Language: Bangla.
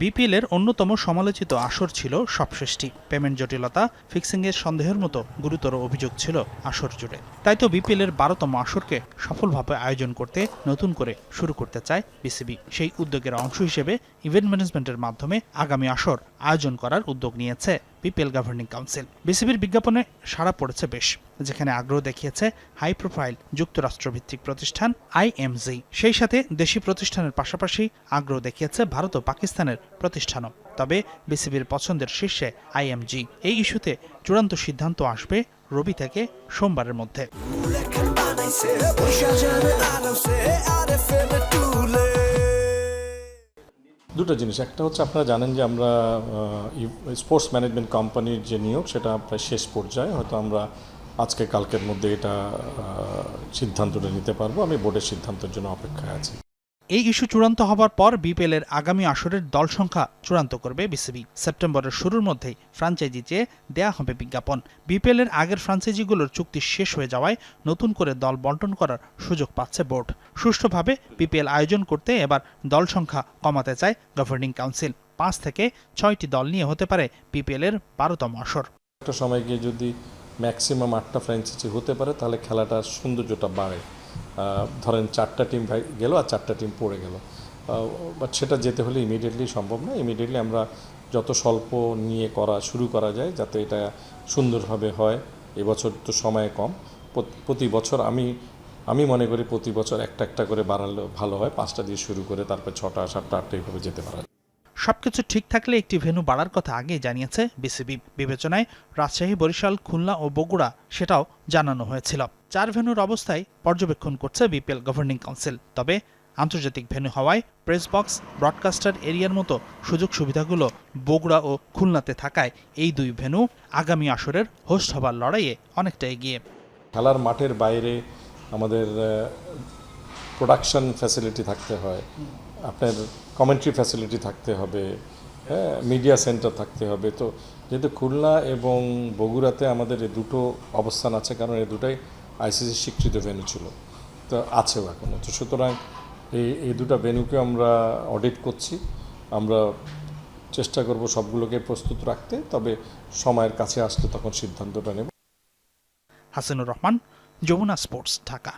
বিপিএল এর অন্যতম সমালোচিত আসর ছিল সবশেষটি পেমেন্ট জটিলতা, ফিক্সিংয়ের সন্দেহের মতো গুরুতর অভিযোগ ছিল আসর জুড়ে। তাই তো বিপিএল এর বারোতম আসরকে সফলভাবে আয়োজন করতে, নতুন করে শুরু করতে চায় বিসিবি। সেই উদ্যোগের অংশ হিসেবে ইভেন্ট ম্যানেজমেন্টের মাধ্যমে আগামী আসর আয়োজন করার উদ্যোগ নিয়েছে। BPL governing council. বিসিবির বিজ্ঞাপনে সাড়া পড়েছে বেশ, যেখানে আগ্রহ দেখিয়েছে হাই প্রোফাইল যুক্তরাষ্ট্রভিত্তিক প্রতিষ্ঠান আইএমজি সেই সাথে দেশি প্রতিষ্ঠানের পাশাপাশি আগ্রহ দেখিয়েছে ভারত ও পাকিস্তানের প্রতিষ্ঠানও। তবে বিসিবির পছন্দের শীর্ষে আইএমজি এই ইস্যুতে চূড়ান্ত সিদ্ধান্ত আসবে রবি থেকে সোমবারের মধ্যে। দুটো জিনিস। একটা হচ্ছে আপনারা জানেন যে আমরা স্পোর্টস ম্যানেজমেন্ট কোম্পানির যে নিয়োগ, সেটা প্রায় শেষ পর্যায়ে, হয়তো আমরা আজকে, কালকের মধ্যে এটা সিদ্ধান্তটা নিতে পারব। আমি বোর্ডের সিদ্ধান্তের জন্য অপেক্ষায় আছি। এই ইস্যু চূড়ান্ত হবার পর বিপিএল এর আগামী আসরের দল সংখ্যা চূড়ান্ত করবে বিসিবি। সেপ্টেম্বরের শুরুর মধ্যেই ফ্রাঞ্চাইজি চেয়ে দেয়া হবে বিজ্ঞাপন। বিপিএল এর আগের ফ্রাঞ্চাইজিগুলোর চুক্তি শেষ হয়ে যাওয়ায় নতুন করে দল বন্টন করার সুযোগ পাচ্ছে বোর্ড। সুষ্ঠুভাবে বিপিএল আয়োজন করতে এবার দল সংখ্যা কমাতে চায় গভর্নিং কাউন্সিল। পাঁচ থেকে ছয়টি দল নিয়ে হতে পারে বিপিএল এর বারোতম আসর। একটা সময় গিয়ে যদি ম্যাক্সিমাম আটটা ফ্র্যাঞ্চাইজি হতে পারে, তাহলে খেলাটার সৌন্দর্যটা বাড়ে। ধরেন চারটা টিম গেল আর চারটা টিম পড়ে গেল। বাট সেটা যেতে হলে ইমিডিয়েটলি সম্ভব না ইমিডিয়েটলি আমরা যত স্বল্প নিয়ে করা, শুরু করা যায়, যাতে এটা সুন্দরভাবে হয়। এবছর তো সময় কম। প্রতি বছর আমি আমি মনে করি প্রতি বছর একটা একটা করে বাড়ালে ভালো হয় পাঁচটা দিয়ে শুরু করে তারপর ছটা সাতটা আটটা এইভাবে যেতে পারা। সবকিছু ঠিক থাকলে একটি ভেন্যু বাড়ার কথা আগেই জানিয়েছে বিসিবি। বিবেচনায় রাজশাহী বরিশাল খুলনা ও বগুড়া সেটাও জানানো হয়েছিল। চার ভেন্যুর অবস্থায় পর্যবেক্ষণ করছে বিপিএল গভর্নিং কাউন্সিল। তবে আন্তর্জাতিক ভেন্যু হওয়ায় প্রেস বক্স ব্রডকাস্টার এরিয়ার মতো সুযোগ সুবিধাগুলো বগুড়া ও খুলনাতে থাকায় এই দুই ভেন্যু আগামী আসরের হোস্ট হবার লড়াইয়ে অনেকটা এগিয়ে। খেলার মাঠের বাইরে আমাদের প্রোডাকশন ফ্যাসিলিটি থাকতে হয়। আপনার কমেন্ট্রি ফ্যাসিলিটি থাকতে হবে। হ্যাঁ মিডিয়া সেন্টার থাকতে হবে। তো যেহেতু খুলনা এবং বগুড়াতে আমাদের এই দুটো অবস্থান আছে, কারণ এই দুটাই আইসিসি স্বীকৃত ভেন্যু ছিল। তো আছেও এখনও তো সুতরাং এই এই দুটো ভেন্যুকে আমরা অডিট করছি। আমরা চেষ্টা করব সবগুলোকে প্রস্তুত রাখতে, তবে সময়ের কাছে আসলে তখন সিদ্ধান্তটা নেব। হাসিনুর রহমান যমুনা স্পোর্টস ঢাকা।